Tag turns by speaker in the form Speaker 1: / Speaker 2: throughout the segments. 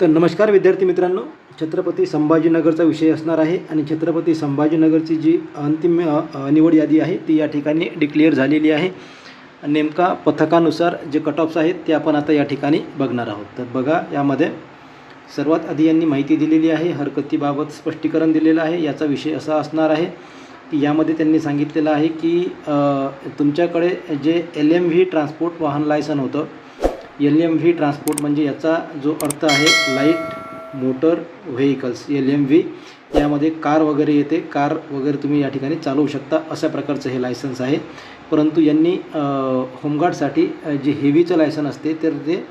Speaker 1: तर नमस्कार विद्यार्थी मित्रांनो. छत्रपती संभाजीनगरचा विषय असणार आहे आणि छत्रपती संभाजीनगरची जी अंतिम निवड यादी आहे ती या ठिकाणी डिक्लेअर झालेली आहे. नेमका पथकानुसार जे कट ऑफ्स आहेत ते आपण आता या ठिकाणी बघणार आहोत. तर बघा यामध्ये सर्वात आधी यांनी माहिती दिलेली आहे हरकतीबाबत स्पष्टीकरण दिलेलं आहे याचा विषय असा असणार आहे. की यामध्ये त्यांनी सांगितलेलं आहे की तुमच्याकडे जे एल एम व्ही ट्रान्सपोर्ट वाहन लायसन होतं एल एम व्ही ट्रान्सपोर्ट म्हणजे याचा जो अर्थ आहे light motor vehicles L M V. यामध्ये कार वगैरे येते. कार वगैरे तुम्ही या ठिकाणी चालवू शकता अशा प्रकारचं हे लायसन्स आहे. परंतु यांनी होमगार्डसाठी जे हेवीचं लायसन असते तर ते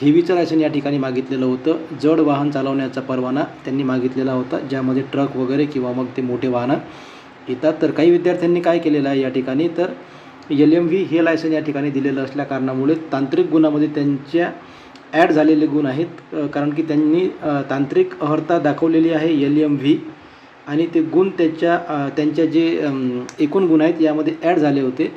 Speaker 1: हेवीचं लायसन या ठिकाणी मागितलेलं होतं. जड वाहन चालवण्याचा परवाना त्यांनी मागितलेला होता ज्यामध्ये ट्रक वगैरे किंवा मग ते मोठे वाहनं येतात. तर काही विद्यार्थ्यांनी काय केलेलं आहे या ठिकाणी? तर एल एम व्ही हे लायसन या ठिकाणी दिलेलं असल्या कारणामुळे तांत्रिक गुणामध्ये त्यांच्या ॲड झालेले गुण आहेत. कारण की त्यांनी तांत्रिक अहर्ता दाखवलेली आहे एल एम व्ही आणि ते गुण त्याच्या त्यांच्या जे एकूण गुण आहेत यामध्ये ॲड झाले होते.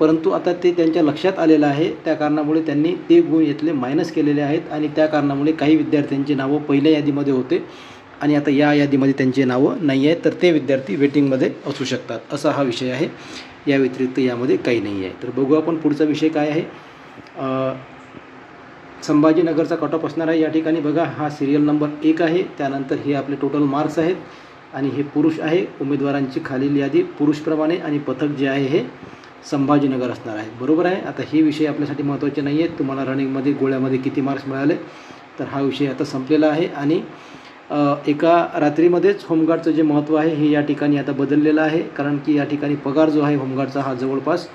Speaker 1: परंतु आता ते त्यांच्या लक्षात आलेलं आहे. त्या कारणामुळे त्यांनी ते गुण येथले मायनस केलेले आहेत आणि त्या कारणामुळे काही विद्यार्थ्यांची नावं पहिल्या यादीमध्ये होते आणि आता या यादीमध्ये त्यांची नावं नाही आहेत तर ते विद्यार्थी वेटिंगमध्ये असू शकतात. असा हा विषय आहे. या व्यतिरिक्त यामध्ये काही नाही आहे. तर बघू आपण पुढचा विषय काय आहे. संभाजीनगरचा कट ऑफ असणार आहे या ठिकाणी. बघा हा सिरियल नंबर एक आहे. त्यानंतर हे आपले टोटल मार्क्स आहेत. आणि हे पुरुष आहे. उमेदवारांची खालील यादी पुरुषप्रमाणे आणि पथक जे आहे हे संभाजीनगर असणार आहे. बरोबर आहे? आता हे विषय आपल्यासाठी महत्त्वाचे नाही आहेत तुम्हाला रनिंगमध्ये गोळ्यामध्ये किती मार्क्स मिळाले? तर हा विषय आता संपलेला आहे. आणि एका रात्रीमध्येच होमगार्डचं जे महत्त्व आहे हे या ठिकाणी आता बदललेलं आहे. कारण की या ठिकाणी पगार जो आहे होमगार्डचा हा जवळपास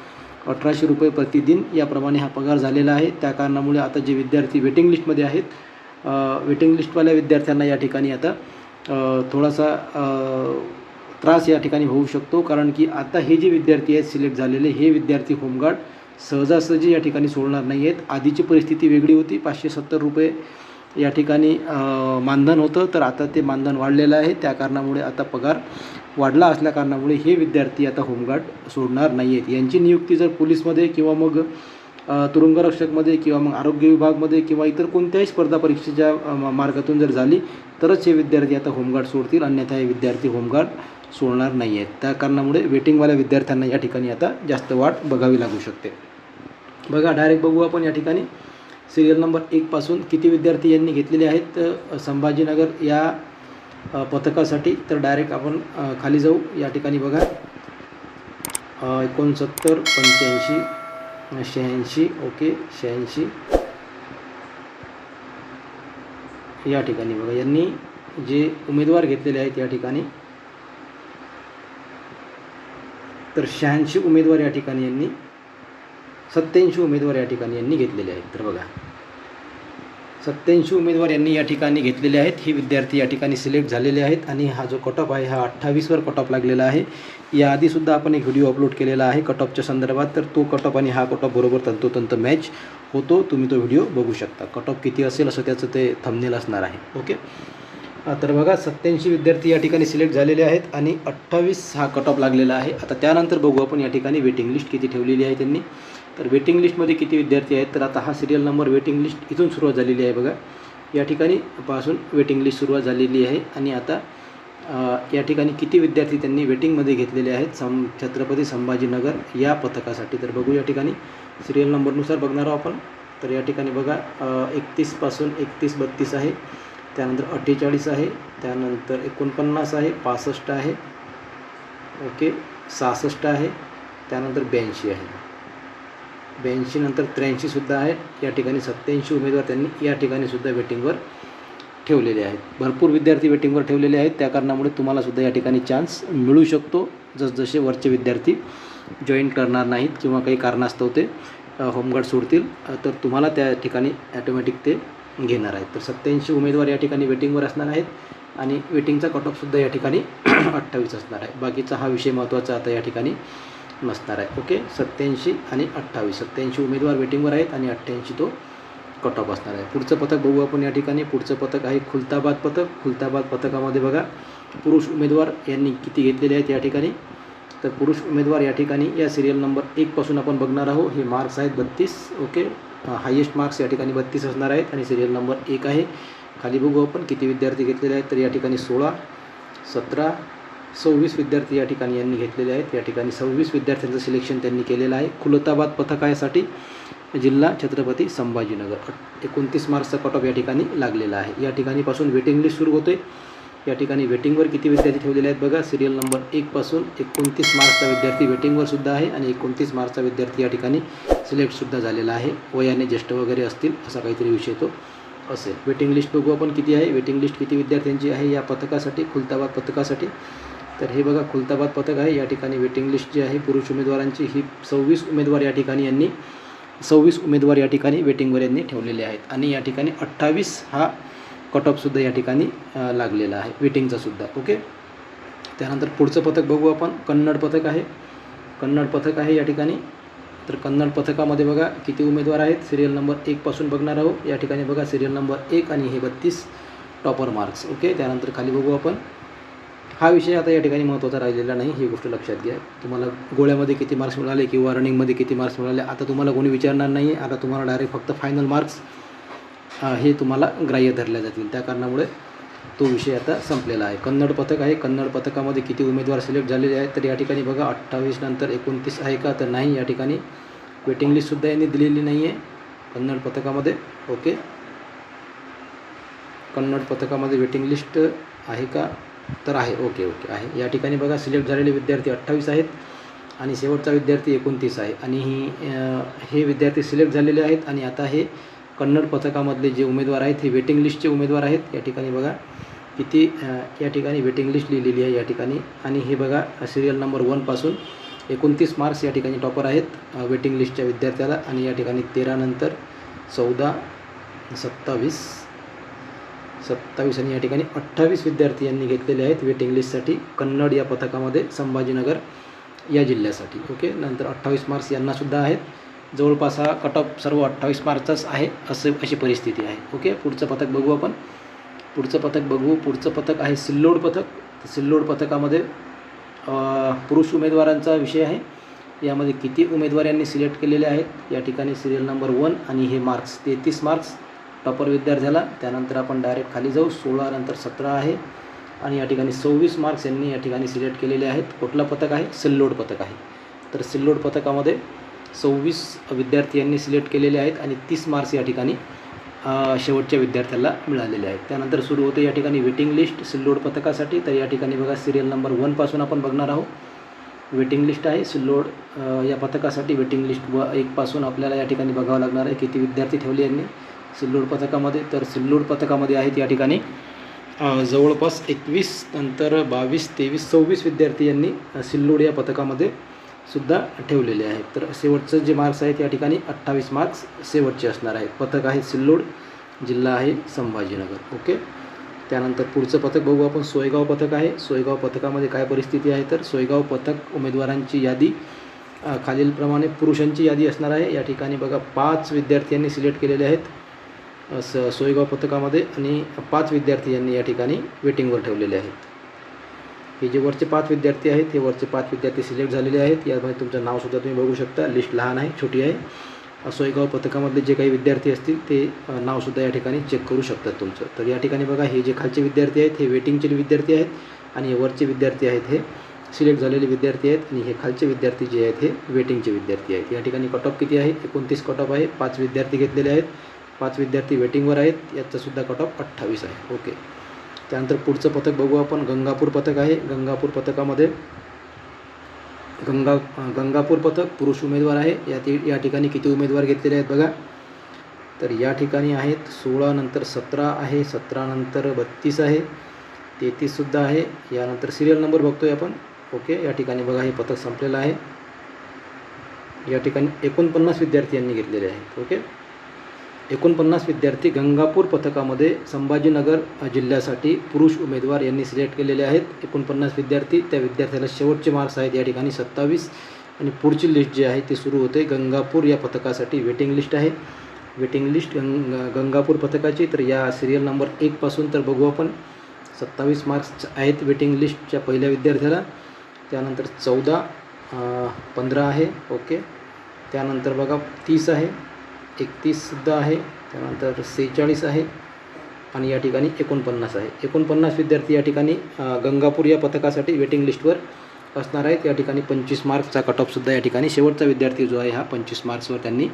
Speaker 1: अठराशे रुपये प्रतिदिन याप्रमाणे हा पगार झालेला आहे. त्या कारणामुळे आता जे विद्यार्थी वेटिंग लिस्टमध्ये आहेत वेटिंग लिस्टवाल्या विद्यार्थ्यांना या ठिकाणी आता थोडासा त्रास या ठिकाणी होऊ शकतो. कारण की आता हे जे विद्यार्थी आहेत सिलेक्ट झालेले हे विद्यार्थी होमगार्ड सहजासहजी या ठिकाणी सोडणार नाही आहेत आधीची परिस्थिती वेगळी होती पाचशे सत्तर रुपये या ठिकाणी मानधन होतं तर आता ते मानधन वाढलेलं आहे. त्या कारणामुळे आता पगार वाढला असल्या कारणामुळे हे विद्यार्थी आता होमगार्ड सोडणार नाही आहेत यांची नियुक्ती जर पोलीसमध्ये किंवा मग तुरुंगरक्षकमध्ये किंवा मग आरोग्य विभागमध्ये किंवा इतर कोणत्याही स्पर्धा परीक्षेच्या मार्गातून जर झाली तरच हे विद्यार्थी आता होमगार्ड सोडतील. अन्यथा हे विद्यार्थी होमगार्ड सोडणार नाही आहेत त्या कारणामुळे वेटिंगवाल्या विद्यार्थ्यांना या ठिकाणी आता जास्त वाट बघावी लागू शकते. बघा डायरेक्ट बघू आपण या ठिकाणी. सिरियल नंबर एकपासून किती विद्यार्थी यांनी घेतलेले आहेत संभाजीनगर या पथकासाठी? तर डायरेक्ट आपण खाली जाऊ. या ठिकाणी बघा. एकोणसत्तर पंच्याऐंशी शहाऐंशी ओके शहाऐंशी. या ठिकाणी बघा. यांनी जे उमेदवार घेतलेले आहेत या ठिकाणी तर शहाऐंशी उमेदवार या ठिकाणी यांनी सत्याऐंशी उमेदवार या ठिकाणी यांनी घेतलेले आहेत. तर बघा. सत्याऐंशी उमेदवार यांनी या ठिकाणी घेतलेले आहेत. हे विद्यार्थी या ठिकाणी सिलेक्ट झालेले आहेत आणि हा जो कट ऑफ आहे हा अठ्ठावीसवर कट ऑफ लागलेला आहे. याआधीसुद्धा आपण एक व्हिडिओ अपलोड केलेला आहे कट ऑफच्या संदर्भात. तर तो कट ऑफ आणि हा कट ऑफ बरोबर तंतोतंत मॅच होतो. तुम्ही तो व्हिडिओ बघू शकता. कट ऑफ किती असेल असं त्याचं ते थंबनेल असणार आहे. ओके? तर बघा सत्याऐंशी विद्यार्थी या ठिकाणी सिलेक्ट झालेले आहेत आणि अठ्ठावीस हा कट ऑफ लागलेला आहे. आता त्यानंतर बघू आपण या ठिकाणी वेटिंग लिस्ट किती ठेवलेली आहे त्यांनी. तर वेटिंग लिस्टमध्ये किती विद्यार्थी आहेत? तर आता हा सिरियल नंबर वेटिंग लिस्ट इथून सुरुवात झालेली आहे बघा. या ठिकाणी पासून वेटिंग लिस्ट सुरुवात झालेली आहे. आणि आता या ठिकाणी किती विद्यार्थी त्यांनी वेटिंगमध्ये घेतलेले आहेत? सं छत्रपती संभाजीनगर या पथकासाठी. तर बघू या ठिकाणी. सिरियल नंबरनुसार बघणार आहोत आपण. तर या ठिकाणी बघा एकतीसपासून एकतीस बत्तीस आहे. त्यानंतर अठ्ठेचाळीस आहे. त्यानंतर एकोणपन्नास आहे. पासष्ट आहे. ओके. सहासष्ट आहे. त्यानंतर ब्याऐंशी आहे. ब्याऐंशी नंतर त्र्याऐंशीसुद्धा आहेत. या ठिकाणी सत्याऐंशी उमेदवार त्यांनी या ठिकाणीसुद्धा वेटिंगवर ठेवलेले आहेत. भरपूर विद्यार्थी वेटिंगवर ठेवलेले आहेत. त्या कारणामुळे तुम्हालासुद्धा या ठिकाणी चान्स मिळू शकतो. जसजसे वरचे विद्यार्थी जॉईन करणार नाहीत किंवा काही कारणास्तव ते होमगार्ड सोडतील तर तुम्हाला त्या ठिकाणी ॲटोमॅटिक ते घेणार आहेत. तर सत्याऐंशी उमेदवार या ठिकाणी वेटिंगवर असणार आहेत आणि वेटिंगचा कट ऑफसुद्धा या ठिकाणी अठ्ठावीस असणार आहे. बाकीचा हा विषय महत्त्वाचा आता या ठिकाणी नसणार आहे. ओके सत्याऐंशी आणि अठ्ठावीस. सत्याऐंशी उमेदवार वेटिंगवर आहेत आणि अठ्ठ्याऐंशी तो कट ऑफ असणार आहे. पुढचं पथक बघू आपण या ठिकाणी. पुढचं पथक आहे खुलताबाद पथक. खुलताबाद पथकामध्ये बघा पुरुष उमेदवार यांनी किती घेतलेले आहेत या ठिकाणी? तर पुरुष उमेदवार या ठिकाणी या सिरियल नंबर एकपासून आपण बघणार आहोत. हे मार्क्स आहेत बत्तीस. ओके हायेस्ट मार्क्स या ठिकाणी बत्तीस असणार आहेत आणि सिरियल नंबर एक आहे. खाली बघू आपण किती विद्यार्थी घेतलेले आहेत तर या ठिकाणी सोळा सतरा सव्वीस विद्यार्थी या ठिकाणी यांनी घेतलेले आहेत. या ठिकाणी सव्वीस विद्यार्थ्यांचं सिलेक्शन त्यांनी केलेलं आहे. खुलताबाद पथकासाठी जिल्हा छत्रपती संभाजीनगर. एकोणतीस मार्चचा कट ऑफ या ठिकाणी लागलेला आहे. या ठिकाणीपासून वेटिंग लिस्ट सुरू होते या ठिकाणी वेटिंगवर किती विद्यार्थी ठेवलेले आहेत बघा. सिरियल नंबर एकपासून एकोणतीस मार्चचा विद्यार्थी वेटिंगवर सुद्धा आहे आणि एकोणतीस मार्चचा विद्यार्थी या ठिकाणी सिलेक्टसुद्धा झालेला आहे. वयाने ज्येष्ठ वगैरे असतील असा काहीतरी विषय तो असेल. वेटिंग लिस्ट बघू आपण किती आहे. वेटिंग लिस्ट किती विद्यार्थ्यांची आहे या पथकासाठी खुलताबाद पथकासाठी. तर हे बघा खुलताबाद पथक आहे. या ठिकाणी वेटिंग लिस्ट जी आहे पुरुष उमेदवारांची ही सव्वीस उमेदवार या ठिकाणी यांनी सव्वीस उमेदवार या ठिकाणी वेटिंगवर यांनी ठेवलेले आहेत. आणि या ठिकाणी अठ्ठावीस हा कट ऑफसुद्धा या ठिकाणी लागलेला आहे. वेटिंगचासुद्धा ओके त्यानंतर पुढचं पथक बघू आपण. कन्नड पथक आहे. कन्नड पथक आहे या ठिकाणी. तर कन्नड पथकामध्ये बघा किती उमेदवार आहेत? सिरियल नंबर एकपासून बघणार आहोत. या ठिकाणी बघा सिरियल नंबर एक आणि हे बत्तीस टॉपर मार्क्स ओके त्यानंतर खाली बघू आपण. हा विषय आता या ठिकाणी महत्त्वाचा राहिलेला नाही ही गोष्ट लक्षात घ्या. तुम्हाला गोळ्यामध्ये किती मार्क्स मिळाले किंवा रनिंगमध्ये किती मार्क्स मिळाले आता तुम्हाला कोणी विचारणार नाही आता तुम्हाला डायरेक्ट फक्त फायनल मार्क्स हे तुम्हाला ग्राह्य धरले जातील. त्या कारणामुळे तो विषय आता संपलेला आहे. कन्नड पथक आहे. कन्नड पथकामध्ये किती उमेदवार सिलेक्ट झालेले आहेत तर या ठिकाणी बघा अठ्ठावीस नंतर एकोणतीस आहे का? तर नाही या ठिकाणी वेटिंग लिस्टसुद्धा यांनी दिलेली नाही आहे कन्नड पथकामध्ये ओके कन्नड पथकामध्ये वेटिंग लिस्ट आहे का? तर आहे. Okay okay. आहे. या ठिकाणी बघा सिलेक्ट झालेले विद्यार्थी अठ्ठावीस आहेत आणि शेवटचा विद्यार्थी एकोणतीस आहे. आणि ही हे विद्यार्थी सिलेक्ट झालेले आहेत आणि आता हे कन्नड पथकामधले जे उमेदवार आहेत हे वेटिंग लिस्टचे उमेदवार आहेत. या ठिकाणी बघा किती या ठिकाणी वेटिंग लिस्ट लिहिलेली आहे या ठिकाणी. आणि हे बघा सिरियल नंबर वनपासून एकोणतीस मार्क्स या ठिकाणी टॉपर आहेत वेटिंग लिस्टच्या विद्यार्थ्याला. आणि या ठिकाणी तेरानंतर चौदा सत्तावीस. सत्तावीस आणि या ठिकाणी अठ्ठावीस विद्यार्थी यांनी घेतलेले आहेत वेटिंग लिस्टसाठी कन्नड या पथकामध्ये संभाजीनगर या जिल्ह्यासाठी. ओके? नंतर अठ्ठावीस मार्क्स यांनासुद्धा आहेत. जवळपास हा कट ऑफ सर्व अठ्ठावीस मार्क्सचाच आहे असं अशी परिस्थिती आहे. ओके? पुढचं पथक बघू आपण. पुढचं पथक बघू. पुढचं पथक आहे सिल्लोड पथक. सिल्लोड पथकामध्ये पुरुष उमेदवारांचा विषय आहे. यामध्ये किती उमेदवार यांनी सिलेक्ट केलेले आहेत? या ठिकाणी सिरियल नंबर वन आणि हे मार्क्स तेहतीस मार्क्स. टॉपर विद्यार्थ्याला त्यानंतर आपण डायरेक्ट खाली जाऊ. सोळा नंतर सतरा आहे. आणि या ठिकाणी सव्वीस मार्क्स यांनी या ठिकाणी सिलेक्ट केलेले आहेत. कुठला पथक आहे? सिल्लोड पथक आहे. तर सिल्लोड पथकामध्ये सव्वीस विद्यार्थी यांनी सिलेक्ट केलेले आहेत आणि तीस मार्क्स या ठिकाणी शेवटच्या विद्यार्थ्याला मिळालेले आहेत. त्यानंतर सुरू होते या ठिकाणी वेटिंग लिस्ट सिल्लोड पथकासाठी. तर या ठिकाणी बघा सिरियल नंबर वनपासून आपण बघणार आहोत. वेटिंग लिस्ट आहे. सिल्लोड या पथकासाठी वेटिंग लिस्ट व एकपासून आपल्याला या ठिकाणी बघावं लागणार आहे. किती विद्यार्थी ठेवले यांनी? सिल्लोड पथकामध्ये तर सिल्लोड पथकामध्ये आहेत या ठिकाणी. जवळपास एकवीस नंतर बावीस तेवीस सव्वीस विद्यार्थी यांनी सिल्लोड या पथकामध्ये सुद्धा ठेवलेले आहेत. तर शेवटचं जे मार्क्स आहेत या ठिकाणी अठ्ठावीस मार्क्स शेवटचे असणार आहेत. पथक आहे सिल्लोड जिल्हा आहे संभाजीनगर. ओके त्यानंतर पुढचं पथक बघू आपण. सोयगाव पथक आहे. सोयगाव पथकामध्ये काय परिस्थिती आहे? तर सोयगाव पथक उमेदवारांची यादी खालीलप्रमाणे पुरुषांची यादी असणार आहे. या ठिकाणी बघा पाच विद्यार्थ्यांनी सिलेक्ट केलेले आहेत. स सोयगाव पथकामध्ये आणि पाच विद्यार्थी यांनी या ठिकाणी वेटिंगवर ठेवलेले आहेत. हे जे वरचे पाच विद्यार्थी आहेत हे वरचे पाच विद्यार्थी सिलेक्ट झालेले आहेत. यामध्ये तुमचं नावसुद्धा तुम्ही बघू शकता. लिस्ट लहान आहे छोटी आहे. सोयगाव पथकामधले जे काही विद्यार्थी असतील ते नावसुद्धा या ठिकाणी चेक करू शकतात तुमचं. तर या ठिकाणी बघा हे जे खालचे विद्यार्थी आहेत हे वेटिंगचे विद्यार्थी आहेत आणि हे वरचे विद्यार्थी आहेत हे सिलेक्ट झालेले विद्यार्थी आहेत आणि हे खालचे विद्यार्थी जे आहेत हे वेटिंगचे विद्यार्थी आहेत. या ठिकाणी कट ऑफ किती आहे? एकोणतीस कट ऑफ आहे. पाच विद्यार्थी घेतलेले आहेत. पाच विद्यार्थी वेटिंगवर आहेत. याचासुद्धा कट ऑफ अठ्ठावीस आहे. ओके त्यानंतर पुढचं पथक बघू आपण. गंगापूर पथक आहे. गंगापूर पथकामध्ये गंगा गंगापूर पथक पुरुष उमेदवार आहे. यात या ठिकाणी किती उमेदवार घेतलेले आहेत बघा. तर या ठिकाणी आहेत सोळा नंतर सतरा आहे. सतरा नंतर बत्तीस आहे. तेहतीससुद्धा आहे. यानंतर सिरियल नंबर बघतोय आपण. ओके या ठिकाणी बघा हे पथक संपलेलं आहे. या ठिकाणी एकोणपन्नास विद्यार्थी यांनी घेतलेले आहेत. ओके एकोणपन्नास विद्यार्थी गंगापूर पथकामध्ये संभाजीनगर जिल्ह्यासाठी पुरुष उमेदवार यांनी सिलेक्ट केलेले आहेत. एकोणपन्नास विद्यार्थी त्या विद्यार्थ्याला शेवटचे मार्क्स आहेत. या ठिकाणी सत्तावीस आणि पुढची लिस्ट जी आहे ती सुरू होते. गंगापूर या पथकासाठी वेटिंग लिस्ट आहे. वेटिंग लिस्ट गंग गंगापूर पथकाची. तर या सिरियल नंबर एकपासून तर बघू आपण. सत्तावीस मार्क्स आहेत वेटिंग लिस्टच्या पहिल्या विद्यार्थ्याला. त्यानंतर चौदा पंधरा आहे. ओके त्यानंतर बघा तीस आहे. एकतीससुद्धा आहे. त्यानंतर सेहेचाळीस आहे. आणि या ठिकाणी एकोणपन्नास आहे. एकोणपन्नास विद्यार्थी या ठिकाणी गंगापूर या पथकासाठी वेटिंग लिस्टवर असणार आहेत. या ठिकाणी पंचवीस मार्क्सचा कट ऑफसुद्धा या ठिकाणी शेवटचा विद्यार्थी जो आहे हा पंचवीस मार्क्सवर त्यांनी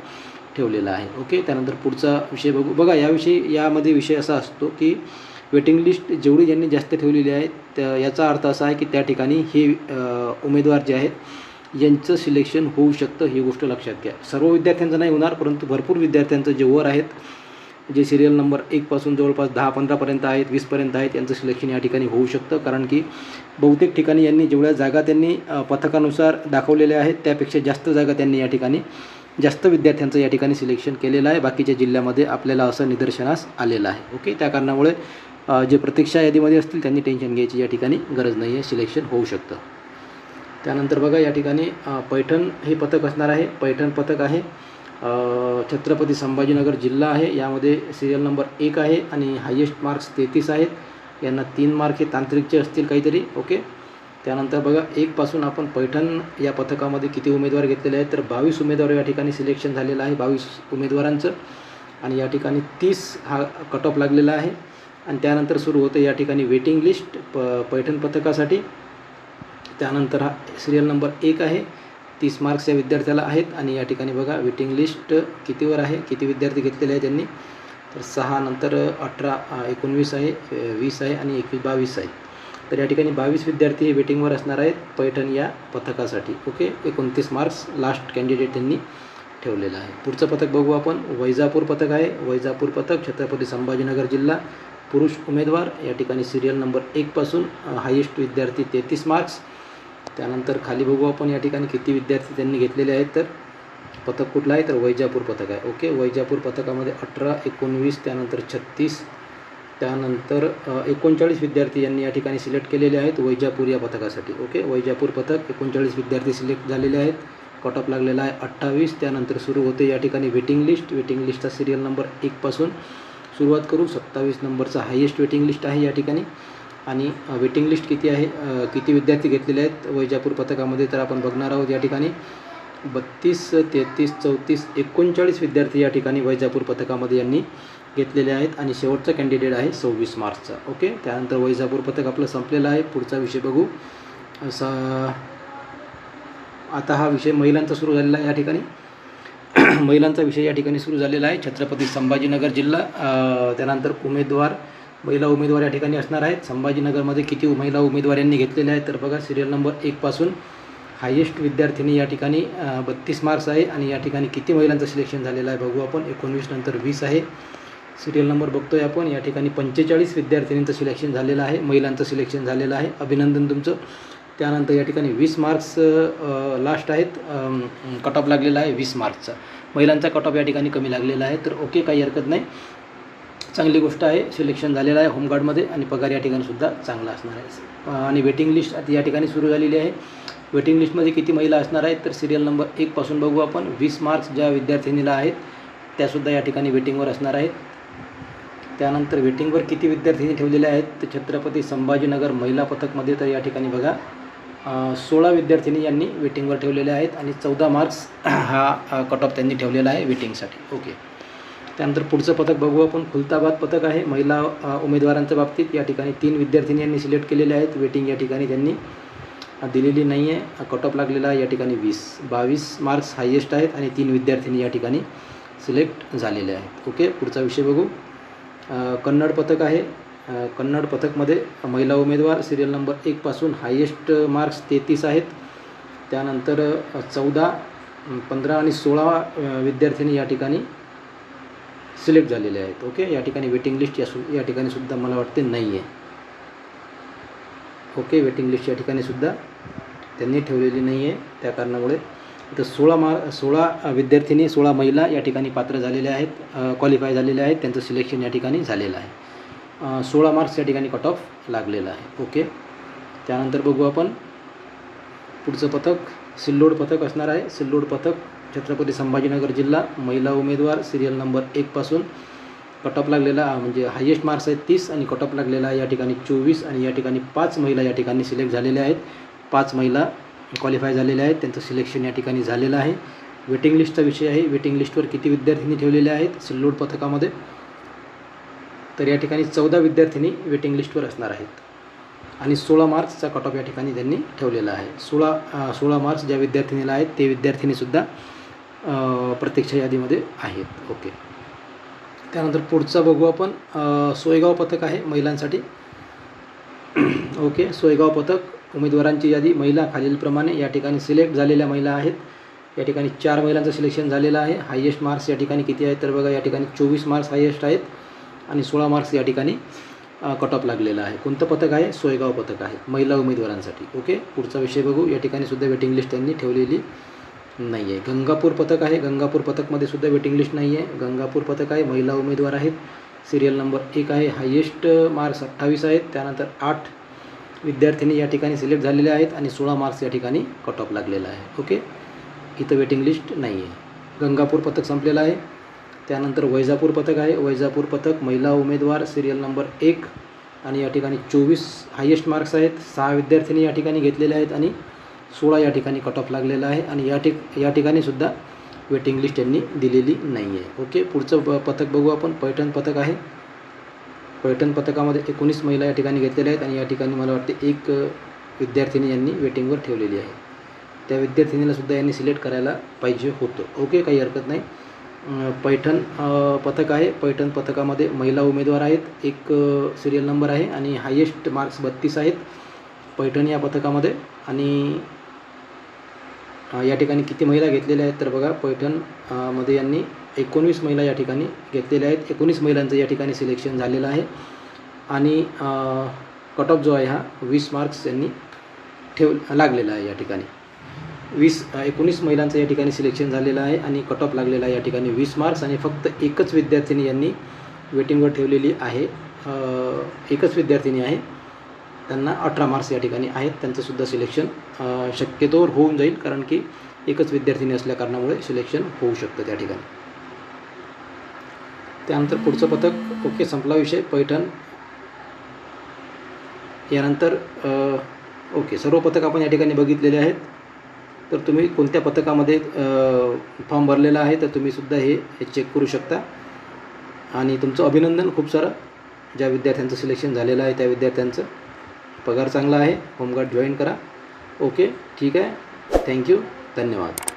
Speaker 1: ठेवलेला आहे. ओके? त्यानंतर पुढचा विषय बघू. बघा याविषयी यामध्ये विषय असा असतो की वेटिंग लिस्ट जेवढी ज्यांनी जास्त ठेवलेली आहे त्या याचा अर्थ असा आहे की त्या ठिकाणी हे उमेदवार जे आहेत यांचं सिलेक्शन होऊ शकतं ही गोष्ट लक्षात घ्या. सर्व विद्यार्थ्यांचं नाही होणार परंतु भरपूर विद्यार्थ्यांचं जे वर आहेत जे सिरियल नंबर एकपासून जवळपास दहा पंधरापर्यंत आहेत वीसपर्यंत आहेत यांचं सिलेक्शन या ठिकाणी होऊ शकतं. कारण की बहुतेक ठिकाणी यांनी जेवढ्या जागा त्यांनी पथकानुसार दाखवलेल्या आहेत त्यापेक्षा जास्त जागा त्यांनी या ठिकाणी जास्त विद्यार्थ्यांचं या ठिकाणी सिलेक्शन केलेलं आहे. बाकीच्या जिल्ह्यामध्ये आपल्याला असं निदर्शनास आलेलं आहे. ओके त्या कारणामुळे जे प्रतीक्षा यादीमध्ये असतील त्यांनी टेन्शन घ्यायची या ठिकाणी गरज नाही आहे सिलेक्शन होऊ शकतं. त्यानंतर बघा या ठिकाणी पैठण हे पथक असणार आहे. पैठण पथक आहे. छत्रपती संभाजीनगर जिल्हा आहे. यामध्ये सिरियल नंबर एक आहे आणि हायेस्ट मार्क्स तेहतीस आहेत. यांना तीन मार्क हे तांत्रिकचे असतील काहीतरी. ओके? त्यानंतर बघा एकपासून आपण पैठण या पथकामध्ये किती उमेदवार घेतलेले आहेत तर बावीस उमेदवार या ठिकाणी सिलेक्शन झालेलं आहे बावीस उमेदवारांचं. आणि या ठिकाणी तीस हा कट ऑफ लागलेला आहे. आणि त्यानंतर सुरू होतं या ठिकाणी वेटिंग लिस्ट प पैठण पथकासाठी. त्यानंतर हा सिरियल नंबर एक आहे. तीस मार्क्स या विद्यार्थ्याला आहेत आणि या ठिकाणी बघा वेटिंग लिस्ट कितीवर आहे किती विद्यार्थी घेतलेले आहेत त्यांनी तर सहा नंतर अठरा एकोणवीस आहे वीस आहे आणि एकवीस बावीस आहे. तर या ठिकाणी बावीस विद्यार्थी हे वेटिंगवर असणार आहेत पैठण या पथकासाठी. ओके? एकोणतीस मार्क्स लास्ट कॅन्डिडेट त्यांनी ठेवलेलं आहे. पुढचं पथक बघू आपण. वैजापूर पथक आहे. वैजापूर पथक छत्रपती संभाजीनगर जिल्हा पुरुष उमेदवार. या ठिकाणी सिरियल नंबर एकपासून हायेस्ट विद्यार्थी तेहतीस मार्क्स त्यानंतर खाली बघू आपण या ठिकाणी किती विद्यार्थी त्यांनी घेतलेले आहेत. तर पथक कुठलं आहे? तर वैजापूर पथक आहे. ओके वैजापूर पथकामध्ये अठरा एकोणवीस त्यानंतर छत्तीस त्यानंतर एकोणचाळीस विद्यार्थी यांनी या ठिकाणी सिलेक्ट केलेले आहेत वैजापूर या पथकासाठी. ओके वैजापूर पथक एकोणचाळीस विद्यार्थी सिलेक्ट झालेले आहेत. कट ऑफ लागलेला आहे अठ्ठावीस त्यानंतर सुरू होते या ठिकाणी वेटिंग लिस्ट. वेटिंग लिस्टचा सिरियल नंबर एकपासून सुरुवात करू सत्तावीस नंबरचा हायेस्ट वेटिंग लिस्ट आहे या ठिकाणी. आणि वेटिंग लिस्ट किती आहे किती विद्यार्थी घेतलेले आहेत वैजापूर पथकामध्ये तर आपण बघणार आहोत या ठिकाणी. बत्तीस तेहतीस चौतीस एकोणचाळीस विद्यार्थी या ठिकाणी वैजापूर पथकामध्ये यांनी घेतलेले आहेत आणि शेवटचा कॅन्डिडेट आहे सव्वीस मार्चचा. ओके? त्यानंतर वैजापूर पथक आपलं संपलेलं आहे. पुढचा विषय बघू. असा आता हा विषय महिलांचा सुरू झालेला आहे या ठिकाणी. महिलांचा विषय या ठिकाणी सुरू झालेला आहे. छत्रपती संभाजीनगर जिल्हा त्यानंतर उमेदवार महिला उमेदवार या ठिकाणी असणार आहेत. संभाजीनगरमध्ये किती महिला उमेदवारांनी घेतलेल्या घेतलेले आहेत तर बघा सिरियल नंबर एकपासून हायेस्ट विद्यार्थिनी या ठिकाणी बत्तीस मार्क्स आहे आणि या ठिकाणी किती महिलांचं सिलेक्शन झालेलं आहे बघू आपण. एकोणवीस नंतर वीस आहे. सिरियल नंबर बघतोय आपण. या ठिकाणी पंचेचाळीस विद्यार्थिनींचं सिलेक्शन झालेलं आहे महिलांचं सिलेक्शन झालेलं आहे. अभिनंदन तुमचं. त्यानंतर या ठिकाणी वीस मार्क्स लास्ट आहेत. कट ऑफ लागलेला आहे वीस मार्क्सचा महिलांचा कट ऑफ या ठिकाणी कमी लागलेला आहे. तर ओके काही हरकत नाही. चांगली गोष्ट आहे. सिलेक्शन झालेलं आहे होमगार्डमध्ये आणि पगार या ठिकाणी सुद्धा चांगला असणार आहे. आणि वेटिंग लिस्ट आता या ठिकाणी सुरू झालेली आहे. वेटिंग लिस्टमध्ये किती महिला असणार आहेत तर सिरियल नंबर एकपासून बघू आपण. वीस मार्क्स ज्या विद्यार्थिनीला आहेत त्यासुद्धा या ठिकाणी वेटिंगवर असणार आहेत. त्यानंतर वेटिंगवर किती विद्यार्थिनी ठेवलेल्या आहेत तर छत्रपती संभाजीनगर महिला पथकमध्ये तर या ठिकाणी बघा. सोळा विद्यार्थिनी यांनी वेटिंगवर ठेवलेल्या आहेत आणि चौदा मार्क्स हा कट ऑफ त्यांनी ठेवलेला आहे वेटिंगसाठी ओके त्यानंतर पुढचं पथक बघू आपण. खुलताबाद पथक आहे. महिला उमेदवारांच्या बाबतीत या ठिकाणी तीन विद्यार्थिनी यांनी सिलेक्ट केलेले आहेत. वेटिंग या ठिकाणी त्यांनी दिलेली नाही आहे कट ऑफ लागलेला या ठिकाणी वीस बावीस मार्क्स हायेस्ट आहेत आणि तीन विद्यार्थिनी या ठिकाणी सिलेक्ट झालेले आहेत. ओके पुढचा विषय बघू. कन्नड पथक आहे. कन्नड पथकमध्ये महिला उमेदवार सिरियल नंबर एकपासून हायेस्ट मार्क्स तेहतीस आहेत. त्यानंतर चौदा पंधरा आणि सोळा विद्यार्थिनी या ठिकाणी सिलेक्ट झालेले आहेत ओके? या ठिकाणी वेटिंग लिस्ट या सु या ठिकाणी सुद्धा मला वाटते नाही आहे ओके? वेटिंग लिस्ट या ठिकाणी सुद्धा त्यांनी ठेवलेली नाही आहे त्या कारणामुळे तर सोळा मार सोळा विद्यार्थिनी सोळा महिला या ठिकाणी पात्र झालेल्या आहेत क्वालिफाय झालेल्या आहेत. त्यांचं सिलेक्शन या ठिकाणी झालेलं आहे. सोळा मार्क्स या ठिकाणी कट ऑफ लागलेला आहे ओके? त्यानंतर बघू आपण. पुढचं पथक सिल्लोड पथक असणार आहे. सिल्लोड पथक छत्रपती संभाजीनगर जिल्हा महिला उमेदवार सिरियल नंबर एकपासून कट ऑफ लागलेला म्हणजे हायेस्ट मार्क्स आहेत तीस आणि कट ऑफ लागलेला या ठिकाणी चोवीस आणि या ठिकाणी पाच महिला या ठिकाणी सिलेक्ट झालेल्या आहेत. पाच महिला क्वालिफाय झालेल्या आहेत त्यांचं सिलेक्शन या ठिकाणी झालेलं आहे. वेटिंग लिस्टचा विषय आहे वेटिंग लिस्टवर किती विद्यार्थ्यांनी ठेवलेले आहेत सिल्लोड पथकामध्ये. तर या ठिकाणी चौदा विद्यार्थिनी वेटिंग लिस्टवर असणार आहेत. आणि सोळा मार्चचा कट ऑफ या ठिकाणी त्यांनी ठेवलेला आहे. सोळा सोळा मार्च ज्या विद्यार्थिनीला आहेत ते विद्यार्थिनीसुद्धा प्रत्यक्ष यादीमध्ये आहेत. ओके. त्यानंतर पुढचा बघू आपण. सोयगाव पथक आहे महिलांसाठी. ओके. सोयगाव पथक उमेदवारांची यादी महिला खालीलप्रमाणे या ठिकाणी सिलेक्ट झालेल्या महिला आहेत. या ठिकाणी चार महिलांचं सिलेक्शन झालेलं आहे. हायेस्ट मार्क्स या ठिकाणी किती आहेत? तर बघा या ठिकाणी चोवीस मार्क्स हायेस्ट आहेत आणि सोळा मार्क्स या ठिकाणी कट ऑफ लागलेला आहे. कोणतं पथक आहे? सोयगाव पथक आहे. महिला उमेदवारांसाठी. ओके. पुढचा विषय बघू. या ठिकाणी सुद्धा वेटिंग लिस्ट त्यांनी ठेवलेली. नाही आहे गंगापूर पथक आहे. गंगापूर पथकमध्ये सुद्धा वेटिंग लिस्ट नाही आहे गंगापूर पथक आहे. महिला उमेदवार आहेत. सिरियल नंबर एक आहे. हायेस्ट मार्क्स अठ्ठावीस आहेत. त्यानंतर आठ विद्यार्थिनी या ठिकाणी सिलेक्ट झालेले आहेत आणि सोळा मार्क्स या ठिकाणी कट ऑफ लागलेला आहे. ओके इथं वेटिंग लिस्ट नाही आहे गंगापूर पथक संपलेलं आहे. त्यानंतर वैजापूर पथक आहे. वैजापूर पथक महिला उमेदवार सिरियल नंबर एक आणि या ठिकाणी चोवीस हायेस्ट मार्क्स आहेत. सहा विद्यार्थिनी या ठिकाणी घेतलेले आहेत आणि सोळा या ठिकाणी कट ऑफ लागलेला आहे आणि या ठिक या ठिकाणी सुद्धा वेटिंग लिस्ट यांनी दिलेली नाही आहे ओके पुढचं प पथक बघू आपण. पैठण पथक आहे. पैठण पथकामध्ये एकोणीस महिला या ठिकाणी घेतलेल्या आहेत आणि या ठिकाणी मला वाटते एक विद्यार्थिनी यांनी वेटिंगवर ठेवलेली आहे. त्या विद्यार्थिनीलासुद्धा यांनी सिलेक्ट करायला पाहिजे होतं. ओके काही हरकत नाही. पैठण पथक आहे. पैठण पथकामध्ये महिला उमेदवार आहेत. एक सिरियल नंबर आहे आणि हायेस्ट मार्क्स बत्तीस आहेत. पैठण या पथकामध्ये आणि या ठिकाणी किती महिला घेतलेल्या आहेत तर बघा पैठणमध्ये यांनी एकोणवीस महिला या ठिकाणी घेतलेल्या आहेत. एकोणीस महिलांचं या ठिकाणी सिलेक्शन झालेलं आहे. आणि कट ऑफ जो आहे हा वीस मार्क्स यांनी ठेव लागलेला आहे या ठिकाणी. वीस एकोणीस महिलांचं या ठिकाणी सिलेक्शन झालेलं आहे आणि कट ऑफ लागलेला आहे या ठिकाणी वीस मार्क्स आणि फक्त एकच विद्यार्थिनी यांनी वेटिंगवर ठेवलेली आहे. एकच विद्यार्थिनी आहे. त्यांना अठरा मार्क्स या ठिकाणी आहेत. त्यांचंसुद्धा सिलेक्शन शक्यतोवर होऊन जाईल कारण की एकच विद्यार्थिनी असल्या कारणामुळे सिलेक्शन होऊ शकतं त्या ठिकाणी. त्यानंतर पुढचं पथक ओके संपला विषय. पैठण. यानंतर ओके सर्व पथक आपण या ठिकाणी बघितलेले आहेत. तर तुम्ही कोणत्या पथकामध्ये फॉर्म भरलेला आहे तर तुम्ही सुद्धा हे चेक करू शकता. आणि तुमचं अभिनंदन खूप सारं ज्या विद्यार्थ्यांचं सिलेक्शन झालेलं आहे त्या विद्यार्थ्यांचं. पगार चांगला आहे होमगार्ड जॉईन करा. ओके ठीक आहे? थँक्यू धन्यवाद.